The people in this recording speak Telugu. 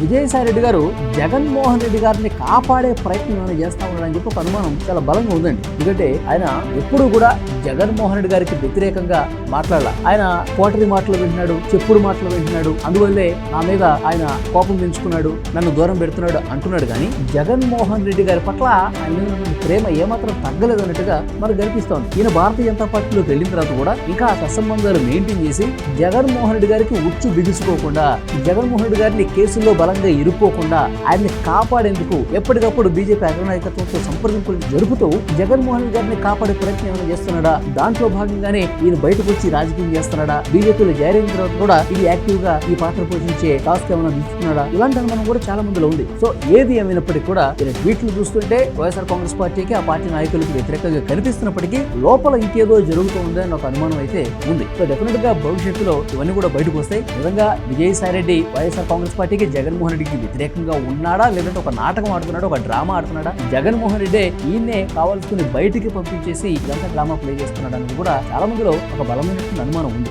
విజయసాయి రెడ్డి గారు జగన్మోహన్ రెడ్డి గారిని కాపాడే ప్రయత్నం ఏమైనా చేస్తా ఉన్నాడని చెప్పి ఒక అనుమానం చాలా బలంగా ఉందండి. ఎందుకంటే ఆయన ఎప్పుడు కూడా జగన్మోహన్ రెడ్డి గారికి వ్యతిరేకంగా మాట్లాడాల. ఆయన కోటరి మాటలు వింటున్నాడు చెప్పుడు మాటలు వింటున్నాడు. అందువల్లే నా మీద ఆయన కోపం పెంచుకున్నాడు నన్ను దూరం పెడుతున్నాడు అంటున్నాడు. కానీ జగన్మోహన్ రెడ్డి గారి పట్ల ఆయన ప్రేమ ఏమాత్రం తగ్గలేదు అన్నట్టుగా మనకు కనిపిస్తోంది. ఈయన భారతీయ జనతా పార్టీలోకి వెళ్ళిన తర్వాత కూడా ఇంకా ఆ సత్సంబంధాలు మెయింటైన్ చేసి జగన్మోహన్ రెడ్డి గారికి ఉచ్చు బిగుసుకోకుండా జగన్మోహన్ రెడ్డి గారిని కేసుల్లో బలంగా ఇరుక్కోకుండా ఆయన్ని కాపాడేందుకు ఎప్పటికప్పుడు బీజేపీ అగ్రనాయకత్వంతో సంప్రదింపులు జరుపుతూ జగన్మోహన్ గారిని కాపాడే ప్రయత్నం ఏమైనా చేస్తున్నాడా? దాంట్లో భాగంగానే ఈయన బయటకు వచ్చి రాజకీయం చేస్తున్నాడా? బీజేపీలో జాయిన్ తర్వాత కూడా ఇది యాక్టివ్గా ఈ పాత్ర పోషించే టాస్క్ ఏమైనా తీసుకున్నాడా? ఇలాంటి అనుమానం కూడా చాలా మందిలో ఉంది. సో ఏది ఏమైనప్పటికీ కూడా ఈయన ట్వీట్లు చూస్తుంటే వైఎస్ఆర్ కాంగ్రెస్ పార్టీకి ఆ పార్టీ నాయకులకు వ్యతిరేకంగా కనిపిస్తున్నప్పటికీ లోపల ఇంకేదో జరుగుతూ ఉందని ఒక అనుమానం అయితే ఉంది. సో డెఫినెట్గా భవిష్యత్తులో ఇవన్నీ కూడా బయటకు వస్తాయి. నిజంగా విజయసాయి రెడ్డి వైఎస్ఆర్ కాంగ్రెస్ పార్టీకి జగన్ జగన్మోహన్ రెడ్డికి వ్యతిరేకంగా ఉన్నాడా? లేదంటే ఒక నాటకం ఆడుతున్నాడా? ఒక డ్రామా ఆడుతున్నాడా? జగన్మోహన్ రెడ్డే ఈయన్నే కావాల్సుకుని బయటికి పంపించేసి ఇదంతా డ్రామా ప్లే చేస్తున్నాడు అనేది కూడా చాలా మందిలో ఒక బలమైనటువంటి అనుమానం ఉంది.